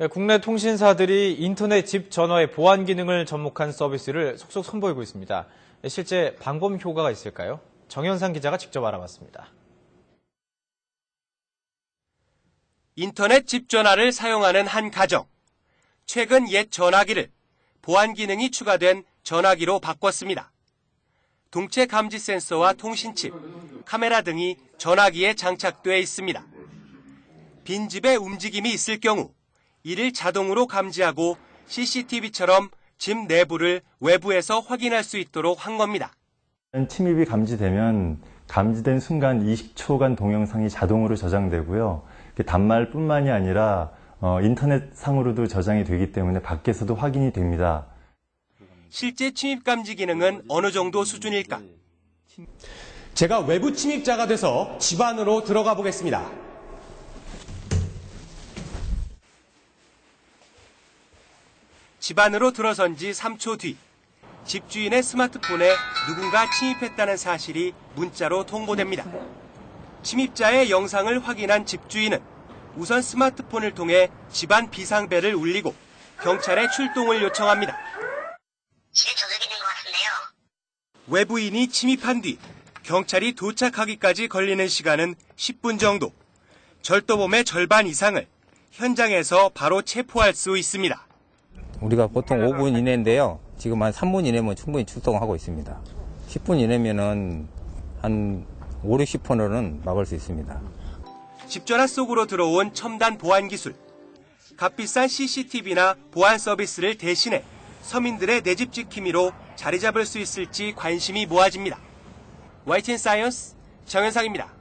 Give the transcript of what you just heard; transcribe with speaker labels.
Speaker 1: 네, 국내 통신사들이 인터넷 집 전화의 보안 기능을 접목한 서비스를 속속 선보이고 있습니다. 네, 실제 방범 효과가 있을까요? 정현상 기자가 직접 알아봤습니다.
Speaker 2: 인터넷 집 전화를 사용하는 한 가정. 최근 옛 전화기를 보안 기능이 추가된 전화기로 바꿨습니다. 동체 감지 센서와 통신칩, 카메라 등이 전화기에 장착돼 있습니다. 빈집에 움직임이 있을 경우 이를 자동으로 감지하고 CCTV처럼 집 내부를 외부에서 확인할 수 있도록 한 겁니다.
Speaker 3: 침입이 감지되면 감지된 순간 20초간 동영상이 자동으로 저장되고요. 단말뿐만이 아니라 어, 인터넷상으로도 저장이 되기 때문에 밖에서도 확인이 됩니다.
Speaker 2: 실제 침입 감지 기능은 어느 정도 수준일까?
Speaker 4: 제가 외부 침입자가 돼서 집 안으로 들어가 보겠습니다.
Speaker 2: 집 안으로 들어선 지 3초 뒤 집주인의 스마트폰에 누군가 침입했다는 사실이 문자로 통보됩니다. 침입자의 영상을 확인한 집주인은 우선 스마트폰을 통해 집안 비상벨을 울리고 경찰에 출동을 요청합니다.
Speaker 5: 집에 조작이 된것 같은데요.
Speaker 2: 외부인이 침입한 뒤 경찰이 도착하기까지 걸리는 시간은 10분 정도. 절도범의 절반 이상을 현장에서 바로 체포할 수 있습니다.
Speaker 6: 우리가 보통 5분 이내인데요. 지금 한 3분 이내면 충분히 출동하고 있습니다. 10분 이내면은 한 5, 60%는 막을 수 있습니다.
Speaker 2: 집전화 속으로 들어온 첨단 보안 기술. 값비싼 CCTV나 보안 서비스를 대신해 서민들의 내 집 지킴이로 자리 잡을 수 있을지 관심이 모아집니다. YTN 사이언스 정현상입니다.